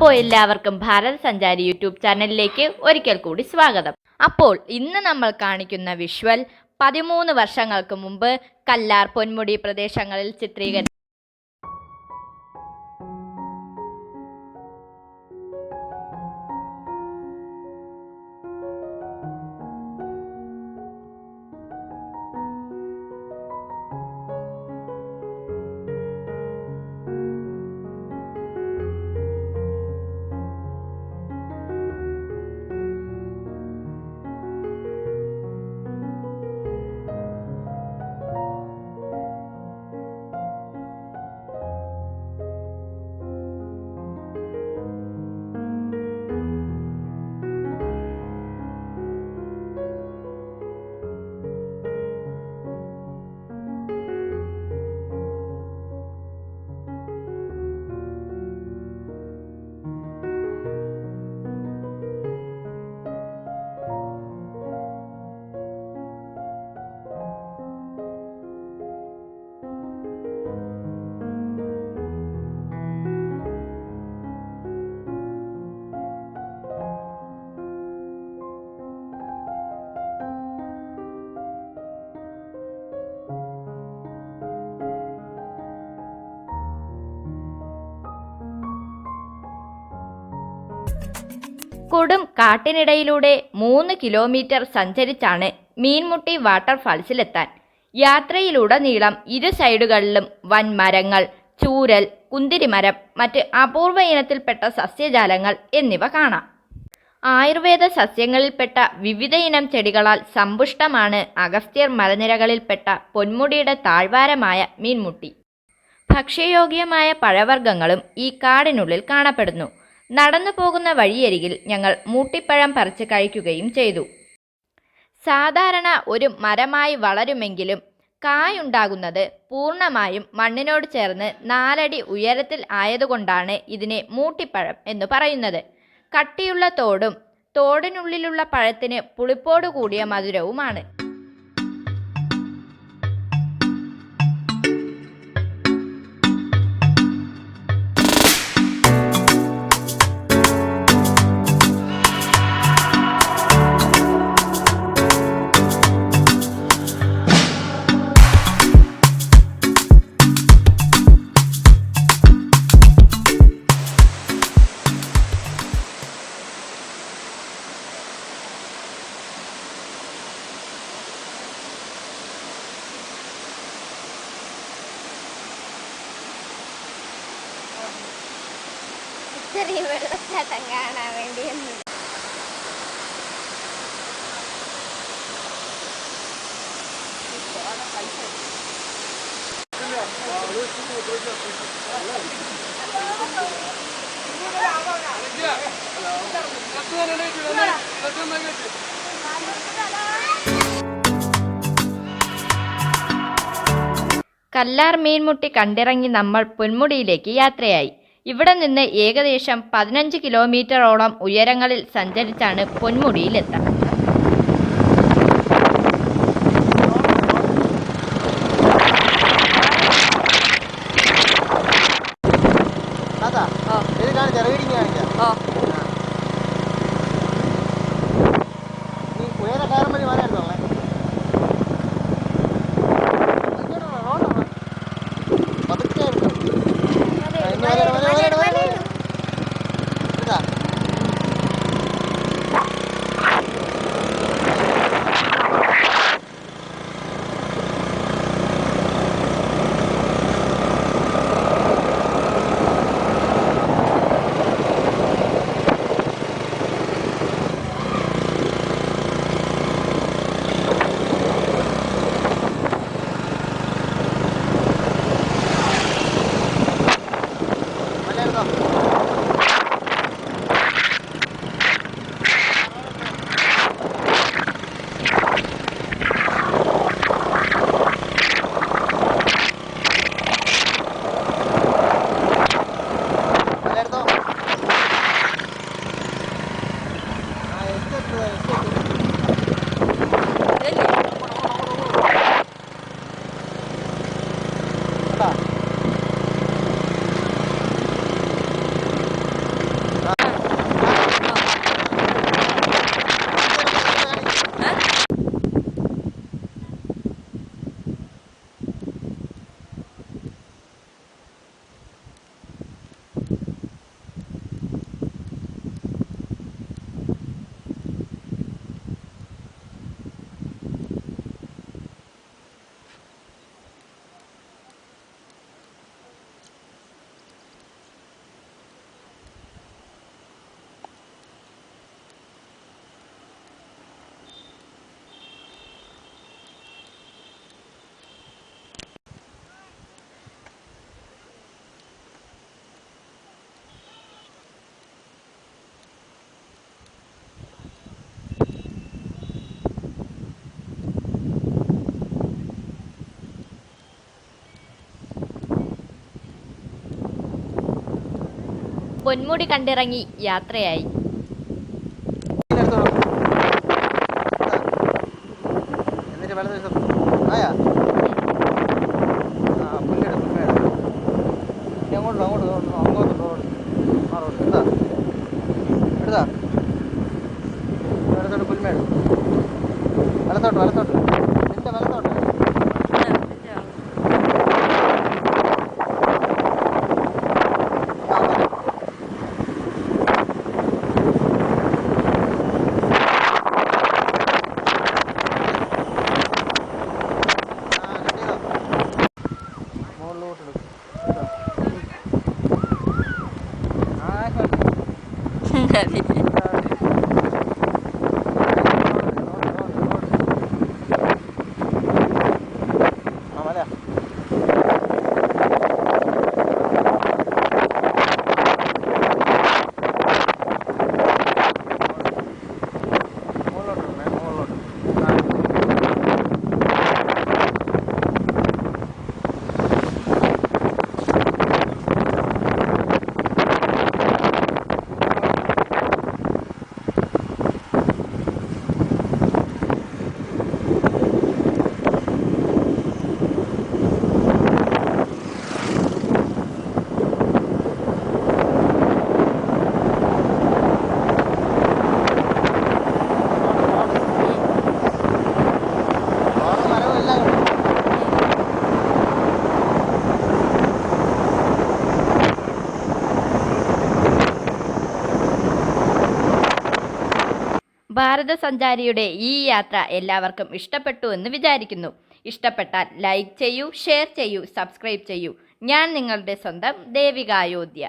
അപ്പോൾ എല്ലാവർക്കും ഭാരത് സഞ്ചാരി യൂട്യൂബ് ചാനലിലേക്ക് ഒരിക്കൽ കൂടി സ്വാഗതം. അപ്പോൾ ഇന്ന് നമ്മൾ കാണിക്കുന്ന വിഷ്വൽ പതിമൂന്ന് വർഷങ്ങൾക്ക് മുമ്പ് കല്ലാർ പൊന്മുടി പ്രദേശങ്ങളിൽ ചിത്രീകരിച്ച കൊടും കാട്ടിനിടയിലൂടെ മൂന്ന് കിലോമീറ്റർ സഞ്ചരിച്ചാണ് മീൻമുട്ടി വാട്ടർഫാൾസിലെത്താൻ. യാത്രയിലുടനീളം ഇരു സൈഡുകളിലും വൻ മരങ്ങൾ ചൂരൽ കുന്തിരിമരം മറ്റ് അപൂർവ ഇനത്തിൽപ്പെട്ട സസ്യജാലങ്ങൾ എന്നിവ കാണാം. ആയുർവേദ സസ്യങ്ങളിൽപ്പെട്ട വിവിധ ഇനം ചെടികളാൽ സമ്പുഷ്ടമാണ് അഗസ്ത്യർ മലനിരകളിൽപ്പെട്ട പൊന്മുടിയുടെ താഴ്വാരമായ മീൻമുട്ടി. ഭക്ഷ്യയോഗ്യമായ പഴവർഗങ്ങളും ഈ കാടിനുള്ളിൽ കാണപ്പെടുന്നു. നടന്നു പോകുന്ന വഴിയരികിൽ ഞങ്ങൾ മൂട്ടിപ്പഴം പറിച്ച് കഴിക്കുകയും ചെയ്തു. സാധാരണ ഒരു മരമായി വളരുമെങ്കിലും കായുണ്ടാകുന്നത് പൂർണമായും മണ്ണിനോട് ചേർന്ന് നാലടി ഉയരത്തിൽ ആയതുകൊണ്ടാണ് ഇതിനെ മൂട്ടിപ്പഴം എന്ന് പറയുന്നത്. കട്ടിയുള്ള തോടും തോടിനുള്ളിലുള്ള പഴത്തിന് പുളിപ്പോടു കൂടിയ മധുരവുമാണ്. ചെറിയ വെള്ളച്ചാട്ടം കാണാൻ വേണ്ടി കല്ലാർ മീൻമുട്ടി കണ്ടിറങ്ങി നമ്മൾ പൊന്മുടിയിലേക്ക് യാത്രയായി. ഇവിടെ നിന്ന് ഏകദേശം പതിനഞ്ച് കിലോമീറ്ററോളം ഉയരങ്ങളിൽ സഞ്ചരിച്ചാണ് പൊന്മുടിയിലെത്താൻ. അതാ റോഡ് കണ്ടിറങ്ങി യാത്രയായി. വലത്തോട്ട് വലത്തോട്ട്. avait ഭാരത സഞ്ചാരിയുടെ ഈ യാത്ര എല്ലാവർക്കും ഇഷ്ടപ്പെട്ടു എന്ന് വിചാരിക്കുന്നു. ഇഷ്ടപ്പെട്ടാൽ ലൈക്ക് ചെയ്യൂ ഷെയർ ചെയ്യൂ സബ്സ്ക്രൈബ് ചെയ്യൂ. ഞാൻ നിങ്ങളുടെ സ്വന്തം ദേവിക അയോധ്യ